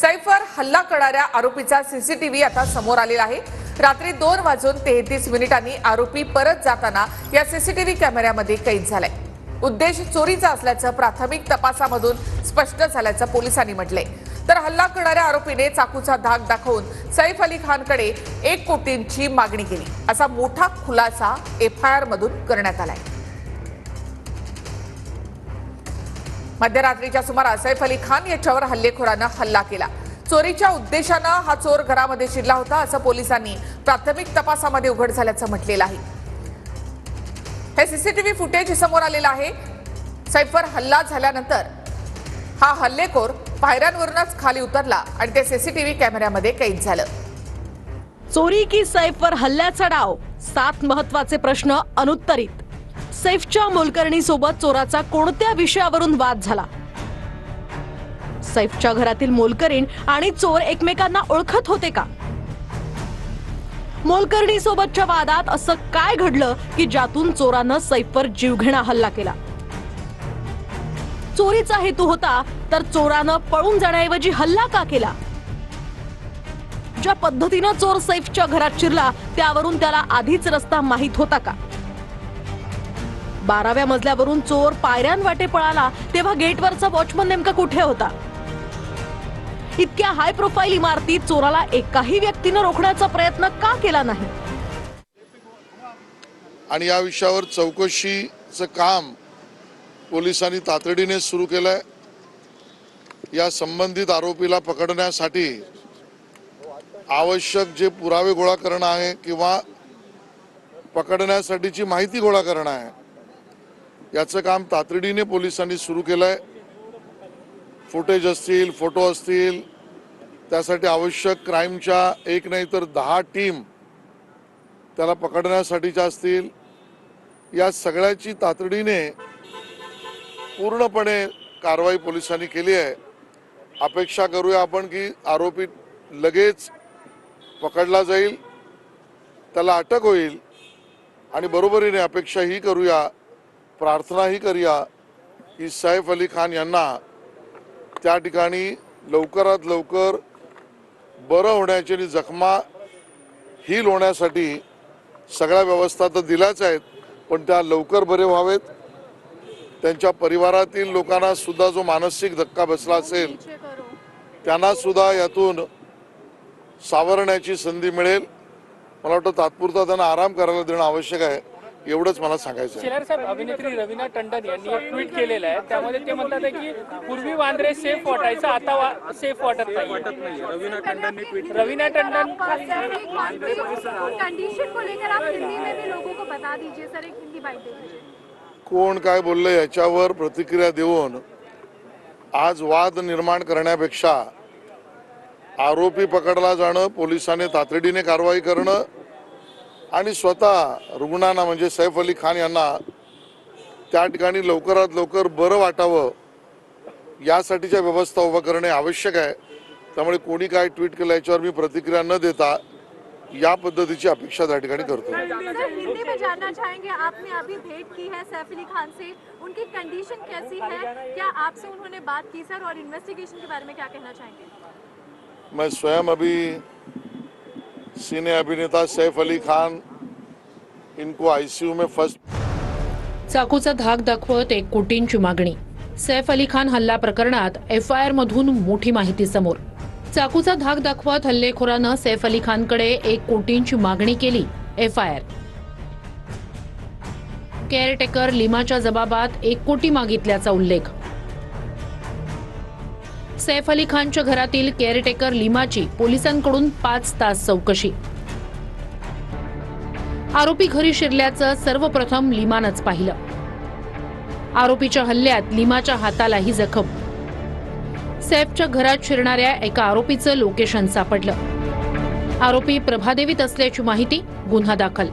सैफवर हल्ला करणाऱ्या आरोपीचा सीसीटीव्ही आता समोर आलेला आहे. रात्री दोन वाजून तेहतीस मिनिटांनी आरोपी परत जाताना या सीसीटीव्ही कॅमेऱ्यामध्ये कैद झालाय. उद्देश चोरीचा असल्याचं प्राथमिक तपासामधून स्पष्ट झाल्याचं पोलिसांनी म्हटलंय. तर हल्ला करणाऱ्या आरोपीने चाकूचा धाक दाखवून सैफ अली खानकडे एक कोटींची मागणी केली. असा मोठा खुलासा एफ आय मधून करण्यात आलाय. मध्यरात्रीच्या सुमारास सैफ अली खान याच्यावर हल्लेखोरानं हल्ला केला. चोरीच्या उद्देशानं हा चोर घरामध्ये शिरला होता असं पोलिसांनी प्राथमिक तपासामध्ये उघड झाल्याचं म्हटलेलं आहे. हे सीसीटीव्ही फुटेज समोर आलेलं आहे. सैफवर हल्ला झाल्यानंतर हा हल्लेखोर पायऱ्यांवरूनच खाली उतरला आणि ते सीसीटीव्ही कॅमेऱ्यामध्ये कैद झालं. चोरी की सैफवर हल्ल्याचा डाव सात महत्त्वाचे प्रश्न अनुत्तरित. सैफच्या मोलकर्णी सोबत चोराचा कोणत्या विषयावरून वाद झाला? सैफच्या घरातील मोलकरीण आणि चोर एकमेकांना ओळखत होते का? मोलकर्णी सोबतच्या वादात असं काय घडलं की ज्यातून चोरानं सैफवर जीवघेणा हल्ला केला? चोरीचा हेतू होता तर चोरानं पळून जाण्याऐवजी हल्ला का केला? ज्या पद्धतीनं चोर सैफच्या घरात शिरला त्यावरून त्याला आधीच रस्ता माहीत होता का? बाराव्या मजल्यावरून चोर पायऱ्यांवाटे पळाला तेव्हा गेटवरचा वॉचमन नेमका कुठे होता? इतक्या हाय प्रोफाईल इमारतीत चोराला एकाही व्यक्तीनं रोखण्याचा प्रयत्न का केला नाही? आणि या विषयावर चौकशीचं काम पोलिसांनी तातडीने सुरू केलंय. या संबंधित आरोपीला पकडण्यासाठी आवश्यक जे पुरावे गोळा करणं आहे किंवा पकडण्यासाठीची माहिती गोळा करणं आहे याचं काम तातडीने पोलिसांनी सुरू केलंय. फुटेज असतील फोटो असतील त्यासाठी आवश्यक क्राईमच्या एक नाही तर दहा टीम त्याला पकडण्यासाठीच्या असतील. या सगळ्याची तातडीने पूर्णपणे कारवाई पोलिसांनी केली आहे. अपेक्षा करूया आपण की आरोपी लगेच पकडला जाईल त्याला अटक होईल आणि बरोबरीने अपेक्षा ही करूया प्रार्थनाही करूया की सैफ अली खान यांना त्या ठिकाणी लवकरात लवकर बरं होण्याची आणि जखमा हील होण्यासाठी सगळ्या व्यवस्था तर दिल्याच आहेत पण त्या लवकर बरे व्हावेत. त्यांच्या परिवारातील लोकांना सुद्धा जो मानसिक धक्का बसला असेल त्यांना सुद्धा यातून सावरण्याची संधी मिळेल. मला वाटतं तात्पुरता त्यांना आराम करायला देणं आवश्यक आहे. एवढंच मला सांगायचं आहे. शेलार साहेब अभिनेत्री रवीना टंडन यांनी एक ट्विट केलेलं आहे. त्यामध्ये ते म्हणतात आहे की पूर्वी वांद्रे सेफ वाटायचं आता सेफ वाटत नाही रवीना टंडन ने ट्वीट रवीना टंडन कंडीशन को लेकर आप हिंदी में भी लोगों को बता दीजिए सर एक हिंदी बाइट दे दीजिए। कोण काय बोललं याच्यावर प्रतिक्रिया देऊन आज वाद निर्माण करण्यापेक्षा आरोपी पकडला जाणं पोलिसांनी तातडीने कारवाई करणं आणि स्वतः रुग्णांना म्हणजे सैफ अली खान यांना त्या ठिकाणी लवकरात लवकर बरं वाटावं यासाठीच्या व्यवस्था उभं करणे आवश्यक आहे. त्यामुळे कोणी काय ट्विट केलं याच्यावर मी प्रतिक्रिया न देता या पद्धतीची अपेक्षा त्या ठिकाणी करतो. है है? मैं स्वयं अभी सीने अभिनेता सैफ अली खान इनको आयसीयू में फर्स्ट चाकूचा धाक दाखवत एक कोटींची मागणी. सैफ अली खान हल्ला प्रकरणात एफ आय आर मधून मोठी माहिती समोर. चाकूचा धाक दाखवत हल्लेखोरानं सैफ अली खानकडे एक कोटींची मागणी केली एफ आय आर केअरटेकर लिमाच्या जबाबात एक कोटी मागितल्याचा उल्लेख. सैफ अली खानच्या घरातील केअरटेकर लिमाची पोलिसांकडून पाच तास चौकशी. आरोपी घरी शिरल्याचं सर्वप्रथम लिमानच पाहिलं. आरोपीच्या हल्ल्यात लिमाच्या हातालाही जखम. सैफच्या घरात शिरणाऱ्या एका आरोपीचं लोकेशन सापडलं. आरोपी प्रभादेवीत असल्याची माहिती गुन्हा दाखल.